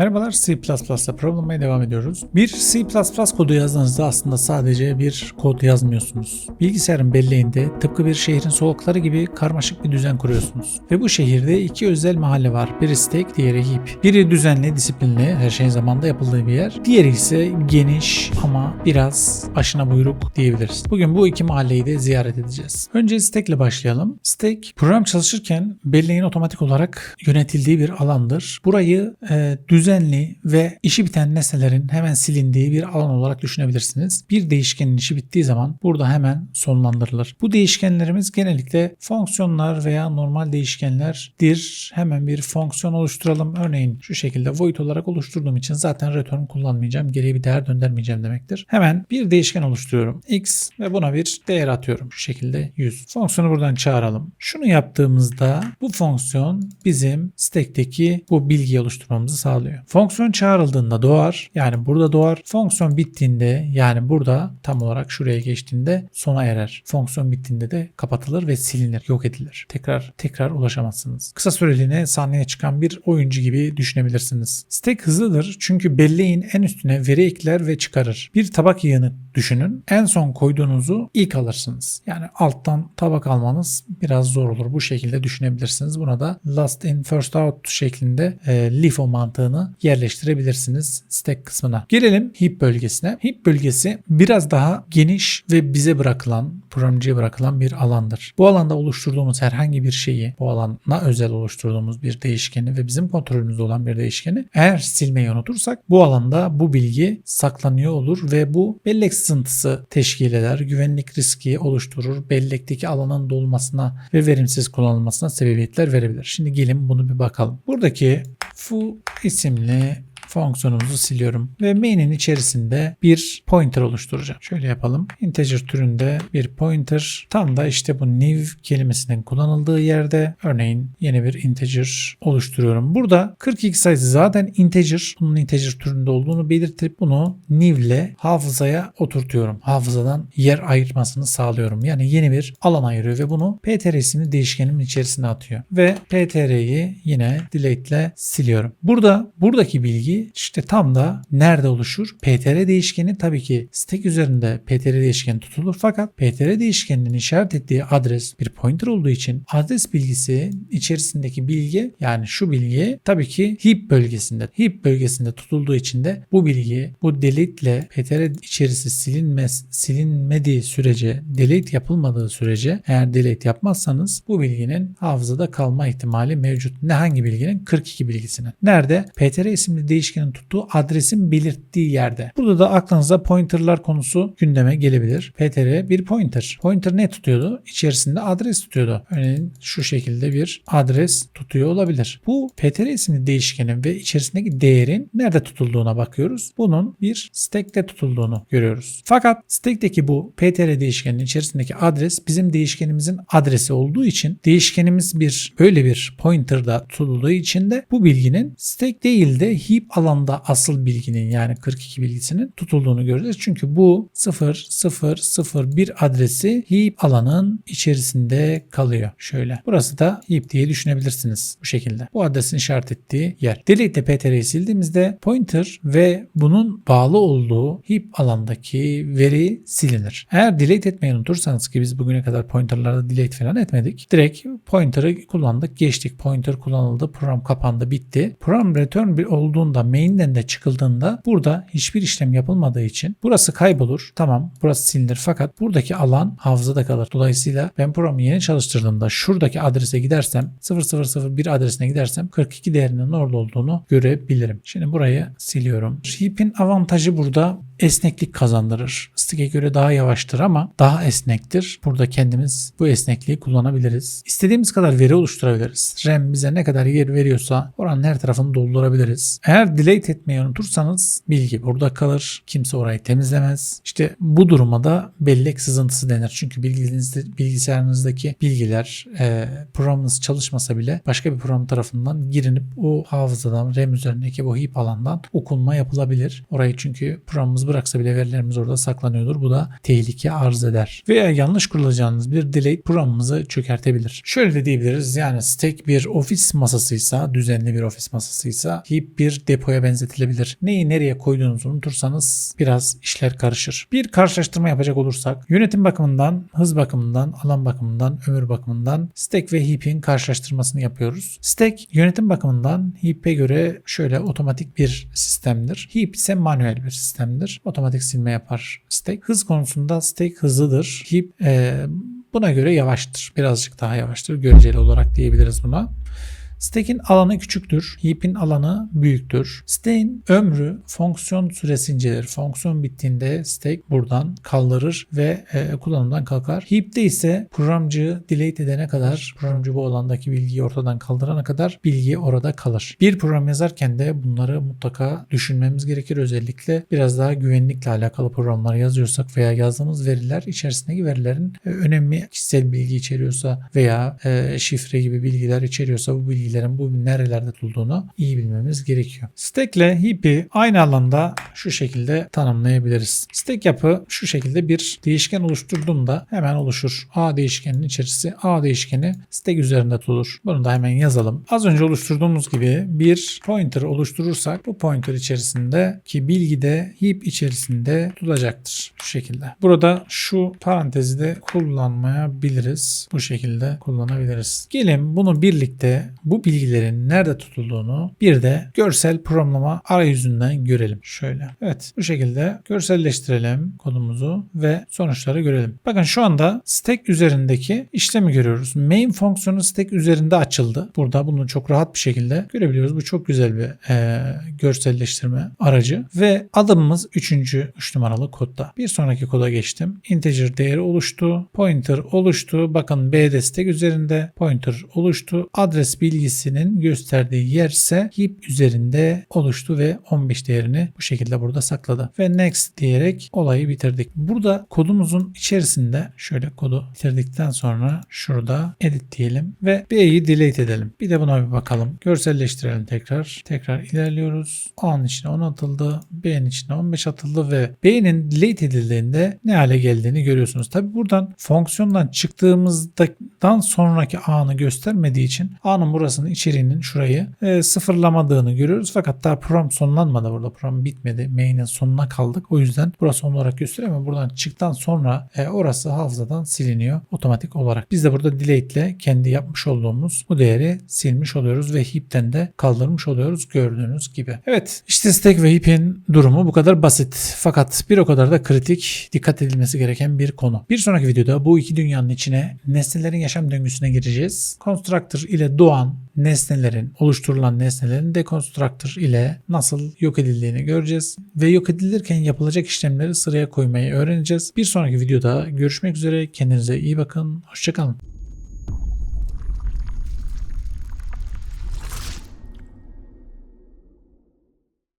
Merhabalar C++'la programlamaya devam ediyoruz. Bir C++ kodu yazdığınızda aslında sadece bir kod yazmıyorsunuz. Bilgisayarın belleğinde tıpkı bir şehrin sokakları gibi karmaşık bir düzen kuruyorsunuz. Ve bu şehirde iki özel mahalle var. Biri stack, diğeri heap. Biri düzenli, disiplinli, her şeyin zamanında yapıldığı bir yer. Diğeri ise geniş ama biraz başına buyruk diyebiliriz. Bugün bu iki mahalleyi de ziyaret edeceğiz. Önce stack ile başlayalım. Stack program çalışırken belleğin otomatik olarak yönetildiği bir alandır. Burayı e, düzenli ve işi biten nesnelerin hemen silindiği bir alan olarak düşünebilirsiniz. Bir değişkenin işi bittiği zaman burada hemen sonlandırılır. Bu değişkenlerimiz genellikle fonksiyonlar veya normal değişkenlerdir. Hemen bir fonksiyon oluşturalım. Örneğin şu şekilde void olarak oluşturduğum için zaten return kullanmayacağım. Geriye bir değer döndürmeyeceğim demektir. Hemen bir değişken oluşturuyorum. x ve buna bir değer atıyorum. Şu şekilde 100. Fonksiyonu buradan çağıralım. Şunu yaptığımızda bu fonksiyon bizim stack'teki bu bilgiyi oluşturmamızı sağlıyor. Fonksiyon çağrıldığında doğar. Yani burada doğar. Fonksiyon bittiğinde yani burada tam olarak şuraya geçtiğinde sona erer. Fonksiyon bittiğinde de kapatılır ve silinir, yok edilir. Tekrar tekrar ulaşamazsınız. Kısa süreliğine sahneye çıkan bir oyuncu gibi düşünebilirsiniz. Stack hızlıdır çünkü belleğin en üstüne veri ekler ve çıkarır. Bir tabak yığını düşünün. En son koyduğunuzu ilk alırsınız. Yani alttan tabak almanız biraz zor olur. Bu şekilde düşünebilirsiniz. Buna da last in first out şeklinde e, LIFO mantığını yerleştirebilirsiniz stack kısmına. Gelelim heap bölgesine. Heap bölgesi biraz daha geniş ve bize bırakılan, programcıya bırakılan bir alandır. Bu alanda oluşturduğumuz herhangi bir şeyi, bu alana özel oluşturduğumuz bir değişkeni ve bizim kontrolümüzde olan bir değişkeni eğer silmeyi unutursak bu alanda bu bilgi saklanıyor olur ve bu bellek sızıntısı teşkil eder. Güvenlik riski oluşturur. Bellekteki alanın dolmasına ve verimsiz kullanılmasına sebebiyetler verebilir. Şimdi gelin bunu bir bakalım. Buradaki foo isimli fonksiyonumuzu siliyorum ve main'in içerisinde bir pointer oluşturacağım. Şöyle yapalım. Integer türünde bir pointer tam da işte bu new kelimesinin kullanıldığı yerde örneğin yeni bir integer oluşturuyorum. Burada 42 sayısı zaten integer. Bunun integer türünde olduğunu belirtip bunu new ile hafızaya oturtuyorum. Hafızadan yer ayırmasını sağlıyorum. Yani yeni bir alan ayırıyor ve bunu ptr isimli değişkenimin içerisine atıyor. Ve ptr'yi yine delete ile siliyorum. Burada buradaki bilgi işte tam da nerede oluşur? PTR değişkeni tabii ki stack üzerinde PTR değişkeni tutulur fakat PTR değişkeninin işaret ettiği adres bir pointer olduğu için adres bilgisi içerisindeki bilgi yani şu bilgi tabii ki heap bölgesinde. Heap bölgesinde tutulduğu için de bu bilgi bu delete ile PTR içerisi silinmez, silinmediği sürece delete yapılmadığı sürece eğer delete yapmazsanız bu bilginin hafızada kalma ihtimali mevcut. Ne hangi bilginin? 42 bilgisinin. Nerede? PTR isimli değişken değişkenin tuttuğu adresin belirttiği yerde. Burada da aklınıza pointerlar konusu gündeme gelebilir. ptr bir pointer. Pointer ne tutuyordu? İçerisinde adres tutuyordu. Örneğin şu şekilde bir adres tutuyor olabilir. Bu ptr isimli değişkenin ve içerisindeki değerin nerede tutulduğuna bakıyoruz. Bunun bir stack'te tutulduğunu görüyoruz. Fakat stack'teki bu ptr değişkeninin içerisindeki adres bizim değişkenimizin adresi olduğu için değişkenimiz bir böyle bir pointer'da tutulduğu için de bu bilginin stack değil de heap alanda asıl bilginin yani 42 bilgisinin tutulduğunu göreceğiz. Çünkü bu 0001 adresi heap alanın içerisinde kalıyor. Şöyle. Burası da heap diye düşünebilirsiniz bu şekilde. Bu adresin işaret ettiği yer. Delete ptr'yi sildiğimizde pointer ve bunun bağlı olduğu heap alandaki veri silinir. Eğer delete etmeyi unutursanız ki biz bugüne kadar pointerlarda delete falan etmedik. Direkt pointer'ı kullandık, geçtik. Pointer kullanıldı, program kapandı, bitti. Program return bir olduğunda main'den de çıkıldığında burada hiçbir işlem yapılmadığı için burası kaybolur. Tamam burası silinir fakat buradaki alan hafızada kalır. Dolayısıyla ben programı yeni çalıştırdığımda şuradaki adrese gidersem 0001 adresine gidersem 42 değerinin orada olduğunu görebilirim. Şimdi burayı siliyorum. Heap'in avantajı burada esneklik kazandırır. Stick'e göre daha yavaştır ama daha esnektir. Burada kendimiz bu esnekliği kullanabiliriz. İstediğimiz kadar veri oluşturabiliriz. RAM bize ne kadar yer veriyorsa oranın her tarafını doldurabiliriz. Eğer delete etmeyi unutursanız bilgi burada kalır. Kimse orayı temizlemez. İşte bu duruma da bellek sızıntısı denir. Çünkü bilgisayarınızdaki bilgiler e, programınız çalışmasa bile başka bir program tarafından girinip o hafızadan RAM üzerindeki bu heap alandan okunma yapılabilir. Orayı çünkü programımız bıraksa bile verilerimiz orada saklanıyordur. Bu da tehlike arz eder. Veya yanlış kurulacağınız bir delete programımızı çökertebilir. Şöyle de diyebiliriz yani stack bir ofis masasıysa, düzenli bir ofis masasıysa heap bir depoya benzetilebilir. Neyi nereye koyduğunuzu unutursanız biraz işler karışır. Bir karşılaştırma yapacak olursak yönetim bakımından, hız bakımından, alan bakımından, ömür bakımından stack ve heap'in karşılaştırmasını yapıyoruz. Stack yönetim bakımından heap'e göre şöyle otomatik bir sistemdir. Heap ise manuel bir sistemdir. Otomatik silme yapar stack. Hız konusunda stack hızlıdır. Heap e, buna göre yavaştır. Birazcık daha yavaştır. Göreceli olarak diyebiliriz buna. Stack'in alanı küçüktür. Heap'in alanı büyüktür. Stack'in ömrü fonksiyon süresincedir. Fonksiyon bittiğinde stack buradan kaldırır ve e, kullanımdan kalkar. Heap'te ise programcı delete edene kadar, programcı bu alandaki bilgiyi ortadan kaldırana kadar bilgi orada kalır. Bir program yazarken de bunları mutlaka düşünmemiz gerekir. Özellikle biraz daha güvenlikle alakalı programlar yazıyorsak veya yazdığımız veriler içerisindeki verilerin e, önemli kişisel bilgi içeriyorsa veya e, şifre gibi bilgiler içeriyorsa bu bilgilerin bu nerelerde tutulduğunu iyi bilmemiz gerekiyor. Stack ile heap'i aynı alanda şu şekilde tanımlayabiliriz. Stack yapı şu şekilde bir değişken oluşturduğumda hemen oluşur. A değişkeninin içerisi A değişkeni stack üzerinde tutulur. Bunu da hemen yazalım. Az önce oluşturduğumuz gibi bir pointer oluşturursak bu pointer içerisindeki bilgi de heap içerisinde tutulacaktır. Şu şekilde. Burada şu parantezi de kullanmayabiliriz. Bu şekilde kullanabiliriz. Gelin bunu birlikte bu bilgilerin nerede tutulduğunu bir de görsel programlama arayüzünden görelim. Şöyle. Evet bu şekilde görselleştirelim kodumuzu ve sonuçları görelim. Bakın şu anda stack üzerindeki işlemi görüyoruz. Main fonksiyonu stack üzerinde açıldı. Burada bunu çok rahat bir şekilde görebiliyoruz. Bu çok güzel bir e, görselleştirme aracı ve adımımız 3. 3 numaralı kodda. Bir sonraki koda geçtim. Integer değeri oluştu. Pointer oluştu. Bakın B destek üzerinde pointer oluştu. Adres bilgisinin gösterdiği yer ise heap üzerinde oluştu ve 15 değerini bu şekilde burada sakladı. Ve next diyerek olayı bitirdik. Burada kodumuzun içerisinde şöyle kodu bitirdikten sonra şurada edit diyelim ve B'yi delete edelim. Bir de buna bir bakalım. Görselleştirelim tekrar. Tekrar ilerliyoruz. A'nın içine 10 atıldı. B'nin içine 15 atıldı ve B'nin delete edildiğinde ne hale geldiğini görüyorsunuz. Tabi buradan fonksiyondan çıktığımızdan sonraki A'nı göstermediği için A'nın burasının içeriğinin şurayı e, sıfırlamadığını görüyoruz. Fakat daha program sonlanmadı burada. Program bitmedi. Main'in sonuna kaldık. O yüzden burası olarak gösteriyor ama buradan çıktıktan sonra e, orası hafızadan siliniyor otomatik olarak. Biz de burada delete ile kendi yapmış olduğumuz bu değeri silmiş oluyoruz ve heap'ten de kaldırmış oluyoruz gördüğünüz gibi. Evet işte stack ve heap'in durumu bu kadar basit. Fakat bir o kadar da kritik dikkat edilmesi gereken bir konu. Bir sonraki videoda bu iki dünyanın içine nesnelerin yaşam döngüsüne gireceğiz. Constructor ile doğan nesnelerin, oluşturulan nesnelerin deconstructor ile nasıl yok edildiğini göreceğiz. Ve yok edilirken yapılacak işlemleri sıraya koymayı öğreneceğiz. Bir sonraki videoda görüşmek üzere. Kendinize iyi bakın. Hoşçakalın.